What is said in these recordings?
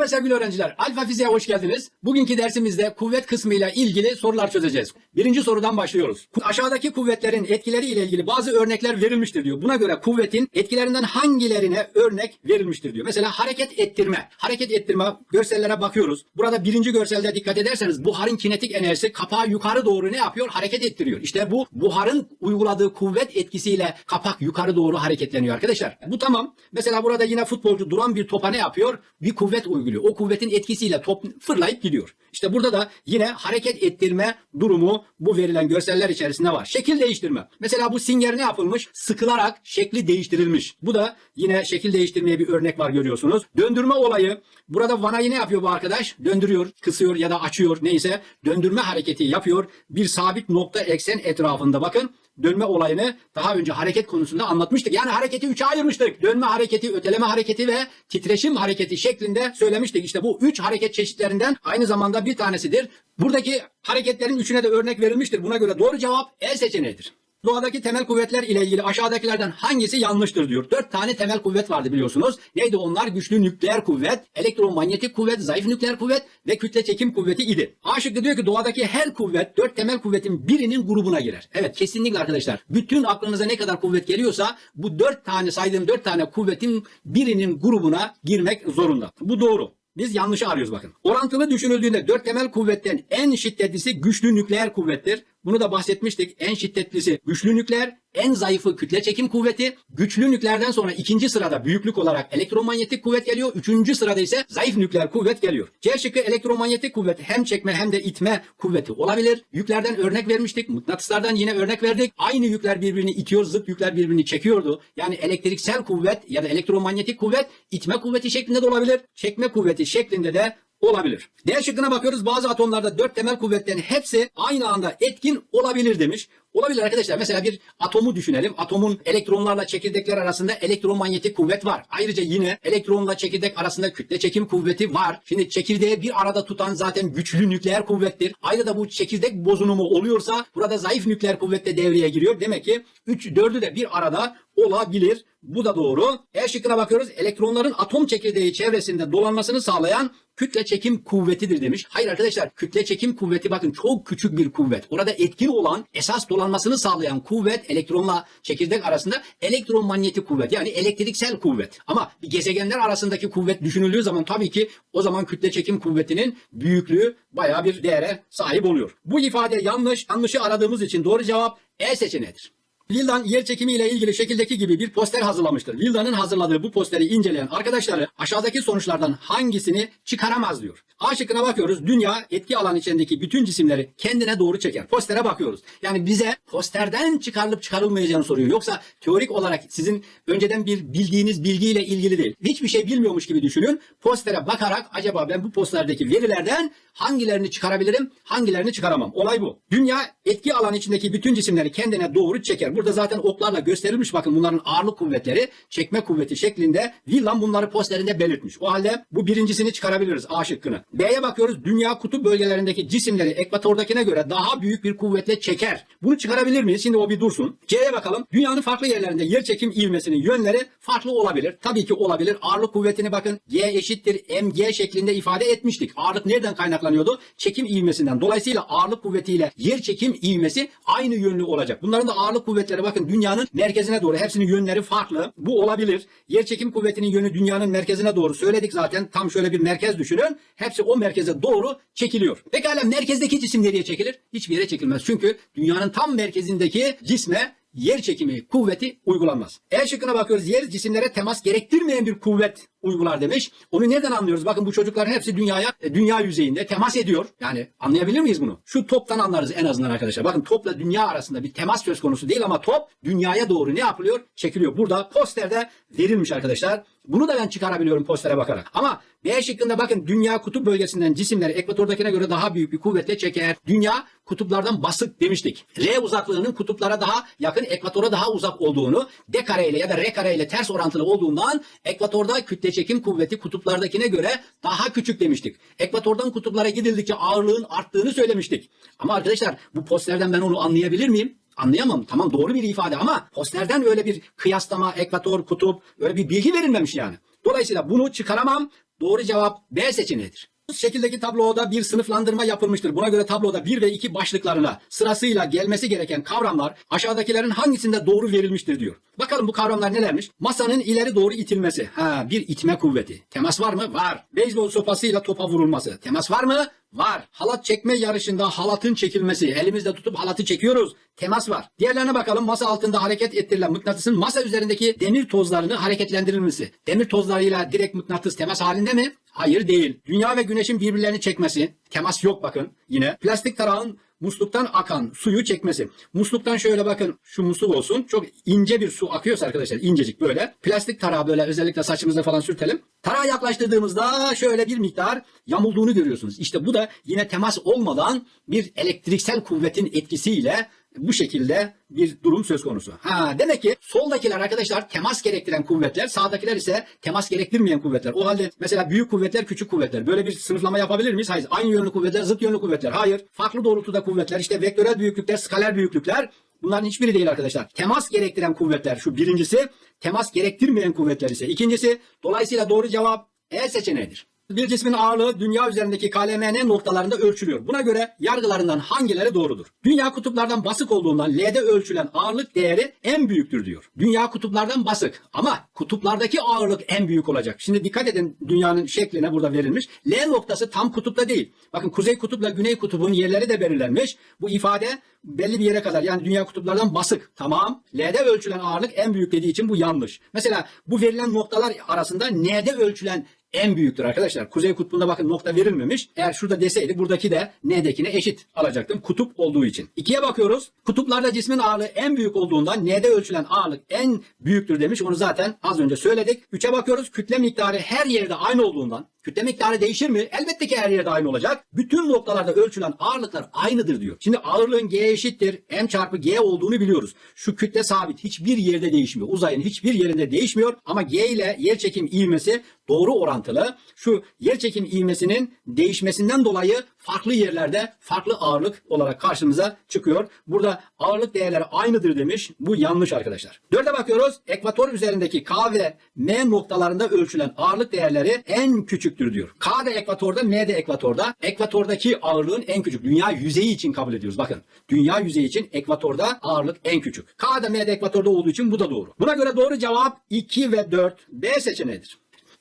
Merhaba sevgili öğrenciler. Alfa Fiziğe hoş geldiniz. Bugünkü dersimizde kuvvet kısmıyla ilgili sorular çözeceğiz. Birinci sorudan başlıyoruz. Aşağıdaki kuvvetlerin etkileri ile ilgili bazı örnekler verilmiştir diyor. Buna göre kuvvetin etkilerinden hangilerine örnek verilmiştir diyor. Mesela hareket ettirme. Hareket ettirme görsellere bakıyoruz. Burada birinci görselde dikkat ederseniz buharın kinetik enerjisi kapağı yukarı doğru ne yapıyor? Hareket ettiriyor. İşte bu buharın uyguladığı kuvvet etkisiyle kapak yukarı doğru hareketleniyor arkadaşlar. Bu tamam. Mesela burada yine futbolcu duran bir topa ne yapıyor? Bir kuvvet uyguluyor. O kuvvetin etkisiyle top fırlayıp gidiyor. İşte burada da yine hareket ettirme durumu bu verilen görseller içerisinde var. Şekil değiştirme. Mesela bu singer ne yapılmış? Sıkılarak şekli değiştirilmiş. Bu da yine şekil değiştirmeye bir örnek var görüyorsunuz. Döndürme olayı. Burada vanayı ne yapıyor bu arkadaş? Döndürüyor, kısıyor ya da açıyor neyse. Döndürme hareketi yapıyor. Bir sabit nokta eksen etrafında bakın dönme olayını daha önce hareket konusunda anlatmıştık. Yani hareketi üçe ayırmıştık. Dönme hareketi, öteleme hareketi ve titreşim hareketi şeklinde söylemiştik. İşte bu üç hareket çeşitlerinden aynı zamanda bir tanesidir. Buradaki hareketlerin üçüne de örnek verilmiştir. Buna göre doğru cevap E seçeneğidir. Doğadaki temel kuvvetler ile ilgili aşağıdakilerden hangisi yanlıştır diyor. Dört tane temel kuvvet vardı biliyorsunuz. Neydi onlar? Güçlü nükleer kuvvet, elektromanyetik kuvvet, zayıf nükleer kuvvet ve kütle çekim kuvveti idi. A şıkkı diyor ki doğadaki her kuvvet dört temel kuvvetin birinin grubuna girer. Evet kesinlikle arkadaşlar. Bütün aklınıza ne kadar kuvvet geliyorsa bu dört tane saydığım dört tane kuvvetin birinin grubuna girmek zorunda. Bu doğru. Biz yanlışı arıyoruz bakın. Orantılı düşünüldüğünde dört temel kuvvetten en şiddetlisi güçlü nükleer kuvvettir. Bunu da bahsetmiştik. En şiddetlisi güçlü nükleer, en zayıfı kütle çekim kuvveti. Güçlü nükleerden sonra ikinci sırada büyüklük olarak elektromanyetik kuvvet geliyor. Üçüncü sırada ise zayıf nükleer kuvvet geliyor. C şıkkı elektromanyetik kuvvet hem çekme hem de itme kuvveti olabilir. Yüklerden örnek vermiştik. Mıknatıslardan yine örnek verdik. Aynı yükler birbirini itiyor, zıt yükler birbirini çekiyordu. Yani elektriksel kuvvet ya da elektromanyetik kuvvet itme kuvveti şeklinde de olabilir. Çekme kuvveti şeklinde de olabilir. D şıkkına bakıyoruz. Bazı atomlarda dört temel kuvvetlerin hepsi aynı anda etkin olabilir demiş. Olabilir arkadaşlar. Mesela bir atomu düşünelim. Atomun elektronlarla çekirdekler arasında elektromanyetik kuvvet var. Ayrıca yine elektronla çekirdek arasında kütle çekim kuvveti var. Şimdi çekirdeği bir arada tutan zaten güçlü nükleer kuvvettir. Ayrıca da bu çekirdek bozunumu oluyorsa burada zayıf nükleer kuvvet de devreye giriyor. Demek ki 3 4'ü de bir arada olabilir. Bu da doğru. E şıkkına bakıyoruz. Elektronların atom çekirdeği çevresinde dolanmasını sağlayan kütle çekim kuvvetidir demiş. Hayır arkadaşlar kütle çekim kuvveti bakın çok küçük bir kuvvet. Orada etkin olan esas dolanmasını sağlayan kuvvet elektronla çekirdek arasında elektromanyetik kuvvet yani elektriksel kuvvet. Ama gezegenler arasındaki kuvvet düşünüldüğü zaman tabii ki o zaman kütle çekim kuvvetinin büyüklüğü baya bir değere sahip oluyor. Bu ifade yanlış. Yanlışı aradığımız için doğru cevap E seçeneğidir. Wildan yer çekimi ile ilgili şekildeki gibi bir poster hazırlamıştır. Wildan'ın hazırladığı bu posteri inceleyen arkadaşları aşağıdaki sonuçlardan hangisini çıkaramaz diyor. A şıkkına bakıyoruz. Dünya etki alanı içindeki bütün cisimleri kendine doğru çeker. Postere bakıyoruz. Yani bize posterden çıkarılıp çıkarılmayacağını soruyor. Yoksa teorik olarak sizin önceden bir bildiğiniz bilgiyle ilgili değil. Hiçbir şey bilmiyormuş gibi düşünün. Postere bakarak acaba ben bu posterdeki verilerden hangilerini çıkarabilirim, hangilerini çıkaramam. Olay bu. Dünya etki alanı içindeki bütün cisimleri kendine doğru çeker. Burada zaten oklarla gösterilmiş bakın bunların ağırlık kuvvetleri, çekme kuvveti şeklinde Villan bunları posterinde belirtmiş. O halde bu birincisini çıkarabiliriz A şıkkını. B'ye bakıyoruz. Dünya kutup bölgelerindeki cisimleri ekvatordakine göre daha büyük bir kuvvetle çeker. Bunu çıkarabilir miyiz? Şimdi o bir dursun. C'ye bakalım. Dünyanın farklı yerlerinde yer çekim ivmesinin yönleri farklı olabilir. Tabii ki olabilir. Ağırlık kuvvetini bakın. G eşittir mg şeklinde ifade etmiştik. Ağırlık nereden kaynaklanıyordu? Çekim ivmesinden. Dolayısıyla ağırlık kuvvetiyle yer çekim ivmesi aynı yönlü olacak. Bunların da ağırlık kuvvetleri bakın dünyanın merkezine doğru. Hepsinin yönleri farklı. Bu olabilir. Yer çekim kuvvetinin yönü dünyanın merkezine doğru söyledik zaten. Tam şöyle bir merkez düşünün. Hepsi o merkeze doğru çekiliyor. Pekala merkezdeki cisim nereye çekilir? Hiçbir yere çekilmez. Çünkü dünyanın tam merkezindeki cisme yer çekimi kuvveti uygulanmaz. E şıkkına bakıyoruz. Yer cisimlere temas gerektirmeyen bir kuvvet uygular demiş. Onu nereden anlıyoruz? Bakın bu çocukların hepsi dünyaya, e, dünya yüzeyinde temas ediyor. Yani anlayabilir miyiz bunu? Şu toptan anlarız en azından arkadaşlar. Bakın topla dünya arasında bir temas söz konusu değil ama top dünyaya doğru ne yapılıyor? Çekiliyor. Burada posterde verilmiş arkadaşlar. Bunu da ben çıkarabiliyorum postere bakarak. Ama B şıkkında bakın dünya kutup bölgesinden cisimleri ekvatordakine göre daha büyük bir kuvvetle çeker. Dünya kutuplardan basık demiştik. R uzaklığının kutuplara daha yakın, ekvatora daha uzak olduğunu, D kare ile ya da R kare ile ters orantılı olduğundan ekvatorda kütle çekim kuvveti kutuplardakine göre daha küçük demiştik. Ekvatordan kutuplara gidildikçe ağırlığın arttığını söylemiştik. Ama arkadaşlar bu posterden ben onu anlayabilir miyim? Anlayamam. Tamam doğru bir ifade ama posterden öyle bir kıyaslama, ekvator, kutup öyle bir bilgi verilmemiş yani. Dolayısıyla bunu çıkaramam. Doğru cevap B seçeneğidir. Şekildeki tabloda bir sınıflandırma yapılmıştır. Buna göre tabloda 1 ve 2 başlıklarına sırasıyla gelmesi gereken kavramlar aşağıdakilerin hangisinde doğru verilmiştir diyor. Bakalım bu kavramlar nelermiş? Masanın ileri doğru itilmesi. Ha bir itme kuvveti. Temas var mı? Var. Beyzbol sopasıyla topa vurulması. Temas var mı? Var. Halat çekme yarışında halatın çekilmesi. Elimizde tutup halatı çekiyoruz. Temas var. Diğerlerine bakalım. Masa altında hareket ettirilen mıknatısın masa üzerindeki demir tozlarını hareketlendirilmesi. Demir tozlarıyla direkt mıknatıs temas halinde mi? Hayır değil. Dünya ve güneşin birbirlerini çekmesi. Temas yok bakın yine. Plastik tarağın musluktan akan suyu çekmesi. Musluktan şöyle bakın şu musluk olsun. Çok ince bir su akıyorsa arkadaşlar incecik böyle. Plastik tarağı böyle özellikle saçımızda falan sürtelim. Tarağa yaklaştırdığımızda şöyle bir miktar yamulduğunu görüyorsunuz. İşte bu da yine temas olmadan bir elektriksel kuvvetin etkisiyle bu şekilde bir durum söz konusu. Ha demek ki soldakiler arkadaşlar temas gerektiren kuvvetler, sağdakiler ise temas gerektirmeyen kuvvetler. O halde mesela büyük kuvvetler, küçük kuvvetler. Böyle bir sınıflama yapabilir miyiz? Hayır. Aynı yönlü kuvvetler, zıt yönlü kuvvetler. Hayır. Farklı doğrultuda kuvvetler, işte vektörel büyüklükler, skaler büyüklükler. Bunların hiçbiri değil arkadaşlar. Temas gerektiren kuvvetler şu birincisi, temas gerektirmeyen kuvvetler ise ikincisi. Dolayısıyla doğru cevap E seçeneğidir. Bir cismin ağırlığı dünya üzerindeki KLMN noktalarında ölçülüyor. Buna göre yargılarından hangileri doğrudur? Dünya kutuplardan basık olduğundan L'de ölçülen ağırlık değeri en büyüktür diyor. Dünya kutuplardan basık ama kutuplardaki ağırlık en büyük olacak. Şimdi dikkat edin dünyanın şekline burada verilmiş. L noktası tam kutupta değil. Bakın kuzey kutupla güney kutubun yerleri de belirlenmiş. Bu ifade belli bir yere kadar yani dünya kutuplardan basık. Tamam. L'de ölçülen ağırlık en büyük dediği için bu yanlış. Mesela bu verilen noktalar arasında N'de ölçülen en büyüktür arkadaşlar. Kuzey kutbunda bakın nokta verilmemiş. Eğer şurada deseydi buradaki de N'dekine eşit alacaktım. Kutup olduğu için. İkiye bakıyoruz. Kutuplarda cismin ağırlığı en büyük olduğundan N'de ölçülen ağırlık en büyüktür demiş. Onu zaten az önce söyledik. Üçe bakıyoruz. Kütle miktarı her yerde aynı olduğundan Kütle miktarı değişir mi? Elbette ki her yerde aynı olacak. Bütün noktalarda ölçülen ağırlıklar aynıdır diyor. Şimdi ağırlığın G eşittir M çarpı G olduğunu biliyoruz. Şu kütle sabit hiçbir yerde değişmiyor. Uzayın hiçbir yerinde değişmiyor. Ama G ile yer çekim ivmesi doğru orantılı. Şu yer çekim ivmesinin değişmesinden dolayı farklı yerlerde farklı ağırlık olarak karşımıza çıkıyor. Burada ağırlık değerleri aynıdır demiş. Bu yanlış arkadaşlar. Dörde bakıyoruz. Ekvator üzerindeki K ve M noktalarında ölçülen ağırlık değerleri en küçüktür diyor. K da ekvatorda, M de ekvatorda. Ekvatordaki ağırlığın en küçük. Dünya yüzeyi için kabul ediyoruz. Bakın. Dünya yüzeyi için ekvatorda ağırlık en küçük. K da M de ekvatorda olduğu için bu da doğru. Buna göre doğru cevap 2 ve 4 B seçeneğidir.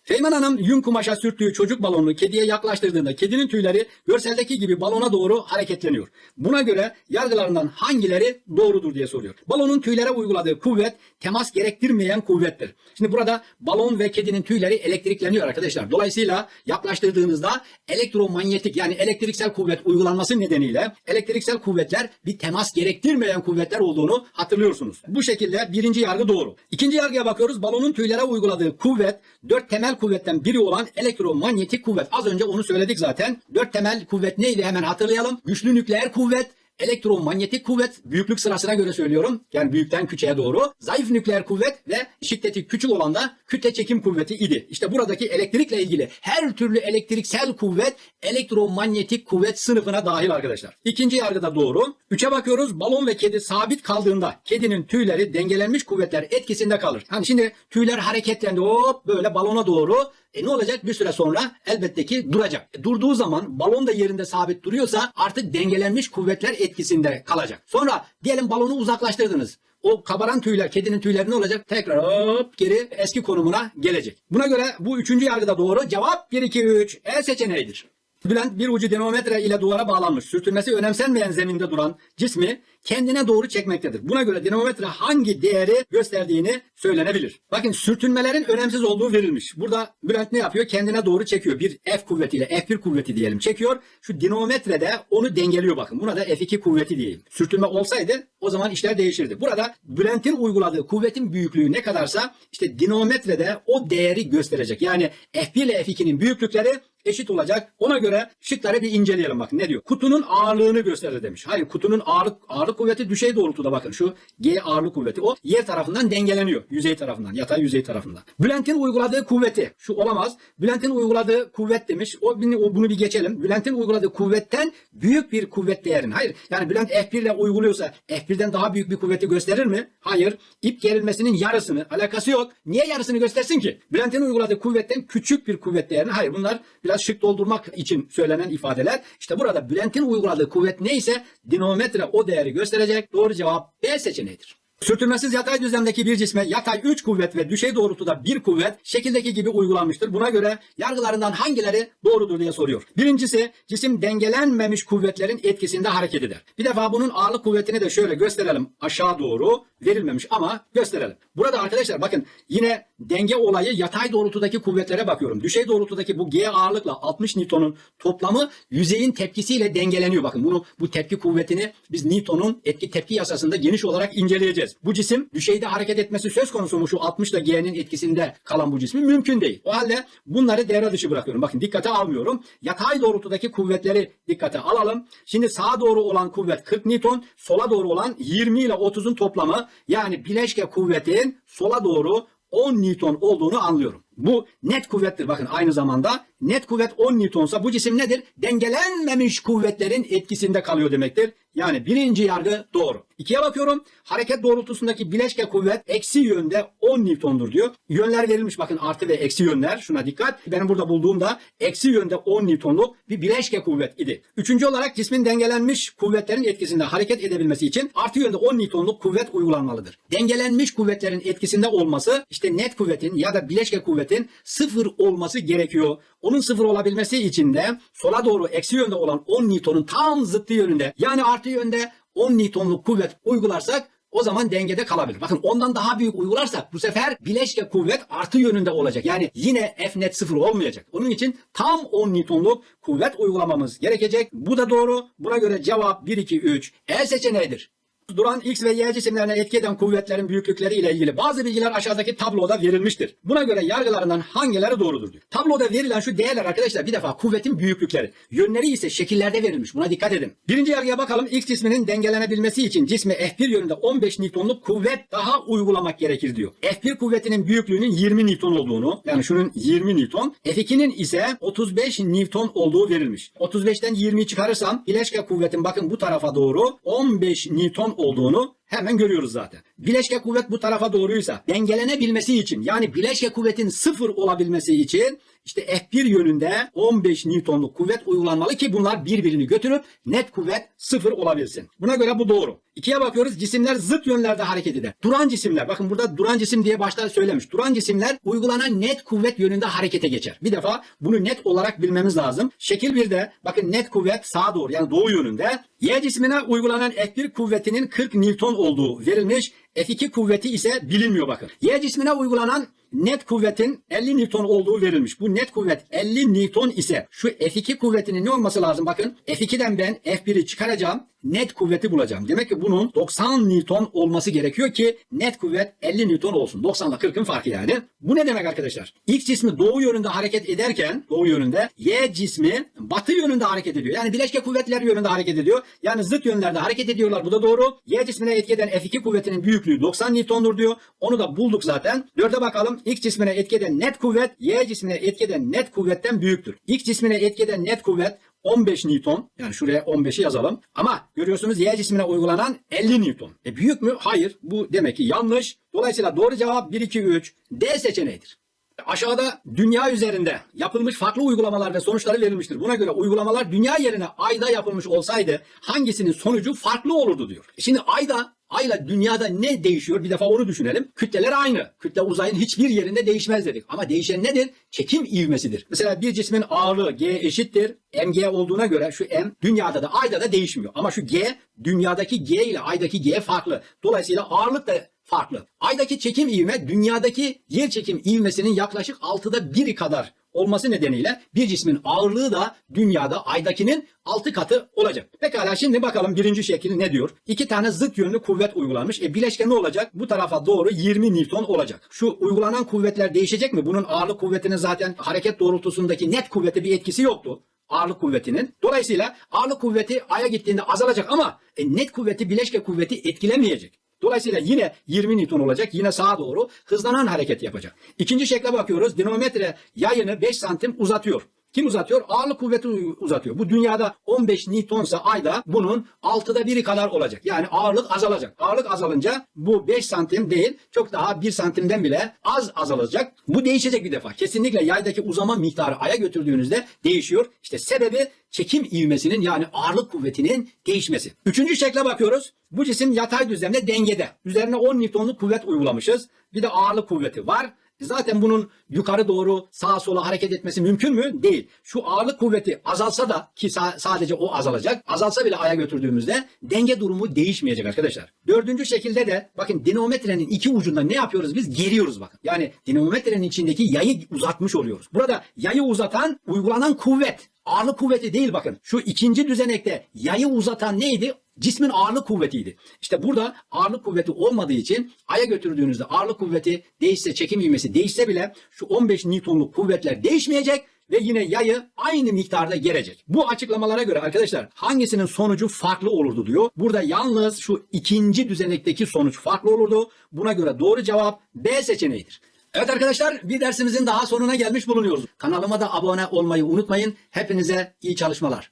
Feyman Hanım yün kumaşa sürttüğü çocuk balonunu kediye yaklaştırdığında kedinin tüyleri görseldeki gibi balona doğru hareketleniyor. Buna göre yargılarından hangileri doğrudur diye soruyor. Balonun tüylere uyguladığı kuvvet temas gerektirmeyen kuvvettir. Şimdi burada balon ve kedinin tüyleri elektrikleniyor arkadaşlar. Dolayısıyla yaklaştırdığınızda elektromanyetik yani elektriksel kuvvet uygulanması nedeniyle elektriksel kuvvetler bir temas gerektirmeyen kuvvetler olduğunu hatırlıyorsunuz. Bu şekilde birinci yargı doğru. İkinci yargıya bakıyoruz. Balonun tüylere uyguladığı kuvvet dört temel kuvvetten biri olan elektromanyetik kuvvet. Az önce onu söyledik zaten. Dört temel kuvvet neydi hemen hatırlayalım. Güçlü nükleer kuvvet, elektromanyetik kuvvet büyüklük sırasına göre söylüyorum. Yani büyükten küçüğe doğru. Zayıf nükleer kuvvet ve şiddeti küçük olan da kütle çekim kuvveti idi. İşte buradaki elektrikle ilgili her türlü elektriksel kuvvet elektromanyetik kuvvet sınıfına dahil arkadaşlar. İkinci yargıda doğru. Üçe bakıyoruz. Balon ve kedi sabit kaldığında kedinin tüyleri dengelenmiş kuvvetler etkisinde kalır. Hani şimdi tüyler hareketlendi hop böyle balona doğru e ne olacak? Bir süre sonra elbette ki duracak. E durduğu zaman balon da yerinde sabit duruyorsa artık dengelenmiş kuvvetler etkisinde kalacak. Sonra diyelim balonu uzaklaştırdınız. O kabaran tüyler, kedinin tüyleri ne olacak? Tekrar hop geri eski konumuna gelecek. Buna göre bu üçüncü yargıda doğru. Cevap 1, 2, 3. E seçeneğidir. Bülent bir ucu dinamometre ile duvara bağlanmış. Sürtünmesi önemsenmeyen zeminde duran cismi kendine doğru çekmektedir. Buna göre dinamometre hangi değeri gösterdiğini söylenebilir. Bakın sürtünmelerin önemsiz olduğu verilmiş. Burada Bülent ne yapıyor? Kendine doğru çekiyor. Bir F kuvvetiyle F1 kuvveti diyelim çekiyor. Şu dinamometre de onu dengeliyor bakın. Buna da F2 kuvveti diyeyim. Sürtünme olsaydı o zaman işler değişirdi. Burada Bülent'in uyguladığı kuvvetin büyüklüğü ne kadarsa işte dinamometre de o değeri gösterecek. Yani F1 ile F2'nin büyüklükleri eşit olacak. Ona göre şıkları bir inceleyelim bakın ne diyor. Kutunun ağırlığını gösterir demiş. Hayır kutunun ağırlık ağırlık kuvveti düşey doğrultuda bakın şu G ağırlık kuvveti o yer tarafından dengeleniyor. Yüzey tarafından yatay yüzey tarafından. Bülent'in uyguladığı kuvveti şu olamaz. Bülent'in uyguladığı kuvvet demiş. O, bunu bir geçelim. Bülent'in uyguladığı kuvvetten büyük bir kuvvet değerini. Hayır yani Bülent F1 ile uyguluyorsa F1'den daha büyük bir kuvveti gösterir mi? Hayır. İp gerilmesinin yarısını alakası yok. Niye yarısını göstersin ki? Bülent'in uyguladığı kuvvetten küçük bir kuvvet değerini. Hayır bunlar biraz şık doldurmak için söylenen ifadeler. İşte burada Bülent'in uyguladığı kuvvet neyse dinamometre o değeri gösterecek. Doğru cevap B seçeneğidir. Sürtünmesiz yatay düzlemdeki bir cisme yatay 3 kuvvet ve düşey doğrultuda 1 kuvvet şekildeki gibi uygulanmıştır. Buna göre yargılarından hangileri doğrudur diye soruyor. Birincisi cisim dengelenmemiş kuvvetlerin etkisinde hareket eder. Bir defa bunun ağırlık kuvvetini de şöyle gösterelim. Aşağı doğru verilmemiş ama gösterelim. Burada arkadaşlar bakın yine denge olayı yatay doğrultudaki kuvvetlere bakıyorum. Düşey doğrultudaki bu G ağırlıkla 60 Newton'un toplamı yüzeyin tepkisiyle dengeleniyor. Bakın bunu bu tepki kuvvetini biz Newton'un etki tepki yasasında geniş olarak inceleyeceğiz. Bu cisim düşeyde hareket etmesi söz konusu mu şu 60 ile G'nin etkisinde kalan bu cismin mümkün değil. O halde bunları devre dışı bırakıyorum. Bakın dikkate almıyorum. Yatay doğrultudaki kuvvetleri dikkate alalım. Şimdi sağa doğru olan kuvvet 40 Newton, sola doğru olan 20 ile 30'un toplamı yani bileşke kuvvetin sola doğru 10 Newton olduğunu anlıyorum. Bu net kuvvettir. Bakın aynı zamanda net kuvvet 10 Newtonsa bu cisim nedir? Dengelenmemiş kuvvetlerin etkisinde kalıyor demektir. Yani birinci yargı doğru. İkiye bakıyorum. Hareket doğrultusundaki bileşke kuvvet eksi yönde 10 Newton'dur diyor. Yönler verilmiş bakın artı ve eksi yönler. Şuna dikkat. Benim burada bulduğumda eksi yönde 10 Newton'luk bir bileşke kuvvet idi. Üçüncü olarak cismin dengelenmiş kuvvetlerin etkisinde hareket edebilmesi için artı yönde 10 Newton'luk kuvvet uygulanmalıdır. Dengelenmiş kuvvetlerin etkisinde olması işte net kuvvetin ya da bileşke kuvvetin sıfır olması gerekiyor. Onun sıfır olabilmesi için de sola doğru eksi yönde olan 10 Newton'un tam zıttı yönünde yani artı yönde 10 Newton'luk kuvvet uygularsak o zaman dengede kalabilir. Bakın ondan daha büyük uygularsak bu sefer bileşke kuvvet artı yönünde olacak. Yani yine F net sıfır olmayacak. Onun için tam 10 Newton'luk kuvvet uygulamamız gerekecek. Bu da doğru. Buna göre cevap 1, 2, 3 E seçeneğidir. Duran X ve Y cisimlerine etki eden kuvvetlerin büyüklükleri ile ilgili bazı bilgiler aşağıdaki tabloda verilmiştir. Buna göre yargılarından hangileri doğrudur diyor. Tabloda verilen şu değerler arkadaşlar bir defa kuvvetin büyüklükleri. Yönleri ise şekillerde verilmiş. Buna dikkat edin. Birinci yargıya bakalım. X cisminin dengelenebilmesi için cisme F1 yönünde 15 Newton'luk kuvvet daha uygulamak gerekir diyor. F1 kuvvetinin büyüklüğünün 20 Newton olduğunu yani şunun 20 Newton F2'nin ise 35 Newton olduğu verilmiş. 35'ten 20'yi çıkarırsam bileşke kuvvetin bakın bu tarafa doğru 15 Newton olduğunu hemen görüyoruz zaten. Bileşke kuvvet bu tarafa doğruysa dengelenebilmesi için yani bileşke kuvvetin sıfır olabilmesi için işte F1 yönünde 15 Newton'luk kuvvet uygulanmalı ki bunlar birbirini götürüp net kuvvet sıfır olabilsin. Buna göre bu doğru. İkiye bakıyoruz cisimler zıt yönlerde hareket eder. Duran cisimler bakın burada duran cisim diye başta söylemiş. Duran cisimler uygulanan net kuvvet yönünde harekete geçer. Bir defa bunu net olarak bilmemiz lazım. Şekil 1'de bakın net kuvvet sağa doğru yani doğu yönünde. Y cismine uygulanan F1 kuvvetinin 40 Newton olduğu verilmiş. F2 kuvveti ise bilinmiyor bakın. Y cismine uygulanan net kuvvetin 50 Newton olduğu verilmiş. Bu net kuvvet 50 Newton ise şu F2 kuvvetinin ne olması lazım? Bakın F2'den ben F1'i çıkaracağım. Net kuvveti bulacağım. Demek ki bunun 90 Newton olması gerekiyor ki net kuvvet 50 Newton olsun. 90 ile 40'ın farkı yani. Bu ne demek arkadaşlar? X cismi doğu yönünde hareket ederken doğu yönünde Y cismi batı yönünde hareket ediyor. Yani bileşke kuvvetler yönünde hareket ediyor. Yani zıt yönlerde hareket ediyorlar. Bu da doğru. Y cismine etki eden F2 kuvvetinin büyüklüğü 90 Newton'dur diyor. Onu da bulduk zaten. Dörde bakalım. X cismine etki eden net kuvvet Y cismine etki eden net kuvvetten büyüktür. X cismine etki eden net kuvvet 15 Newton. Yani şuraya 15'i yazalım. Ama görüyorsunuz Y cismine uygulanan 50 Newton. E büyük mü? Hayır. Bu demek ki yanlış. Dolayısıyla doğru cevap 1, 2, 3 D seçeneğidir. Aşağıda dünya üzerinde yapılmış farklı uygulamalar ve sonuçları verilmiştir. Buna göre uygulamalar dünya yerine ayda yapılmış olsaydı hangisinin sonucu farklı olurdu diyor. E Şimdi ayda Ayla dünyada ne değişiyor? Bir defa onu düşünelim. Kütleler aynı. Kütle uzayın hiçbir yerinde değişmez dedik. Ama değişen nedir? Çekim ivmesidir. Mesela bir cismin ağırlığı G eşittir. mg olduğuna göre şu m dünyada da ayda da değişmiyor. Ama şu G dünyadaki G ile aydaki G farklı. Dolayısıyla ağırlık da farklı. Aydaki çekim ivme dünyadaki yer çekim ivmesinin yaklaşık 6'da 1'i kadar olması nedeniyle bir cismin ağırlığı da dünyada aydakinin 6 katı olacak. Pekala şimdi bakalım birinci şekil ne diyor? İki tane zıt yönlü kuvvet uygulanmış. E bileşke ne olacak? Bu tarafa doğru 20 Newton olacak. Şu uygulanan kuvvetler değişecek mi? Bunun ağırlık kuvvetinin zaten hareket doğrultusundaki net kuvvete bir etkisi yoktu ağırlık kuvvetinin. Dolayısıyla ağırlık kuvveti aya gittiğinde azalacak ama e, net kuvveti bileşke kuvveti etkilemeyecek. Dolayısıyla yine 20 Newton olacak. Yine sağa doğru hızlanan hareket yapacak. İkinci şekle bakıyoruz. Dinamometre yayını 5 santim uzatıyor. Kim uzatıyor? Ağırlık kuvveti uzatıyor. Bu dünyada 15 Newtonsa ayda bunun 6'da biri kadar olacak. Yani ağırlık azalacak. Ağırlık azalınca bu 5 santim değil çok daha 1 santimden bile az azalacak. Bu değişecek bir defa. Kesinlikle yaydaki uzama miktarı aya götürdüğünüzde değişiyor. İşte sebebi çekim ivmesinin yani ağırlık kuvvetinin değişmesi. Üçüncü şekle bakıyoruz. Bu cisim yatay düzlemde dengede. Üzerine 10 Newtonluk kuvvet uygulamışız. Bir de ağırlık kuvveti var. Zaten bunun yukarı doğru sağa sola hareket etmesi mümkün mü? Değil. Şu ağırlık kuvveti azalsa da ki sa- sadece o azalacak. Azalsa bile aya götürdüğümüzde denge durumu değişmeyecek arkadaşlar. Dördüncü şekilde de bakın dinamometrenin iki ucunda ne yapıyoruz biz? Geriyoruz bakın. Yani dinamometrenin içindeki yayı uzatmış oluyoruz. Burada yayı uzatan uygulanan kuvvet. Ağırlık kuvveti değil bakın. Şu ikinci düzenekte yayı uzatan neydi? cismin ağırlık kuvvetiydi. İşte burada ağırlık kuvveti olmadığı için aya götürdüğünüzde ağırlık kuvveti değişse, çekim ivmesi değişse bile şu 15 Newton'luk kuvvetler değişmeyecek ve yine yayı aynı miktarda gelecek. Bu açıklamalara göre arkadaşlar hangisinin sonucu farklı olurdu diyor. Burada yalnız şu ikinci düzenekteki sonuç farklı olurdu. Buna göre doğru cevap B seçeneğidir. Evet arkadaşlar bir dersimizin daha sonuna gelmiş bulunuyoruz. Kanalıma da abone olmayı unutmayın. Hepinize iyi çalışmalar.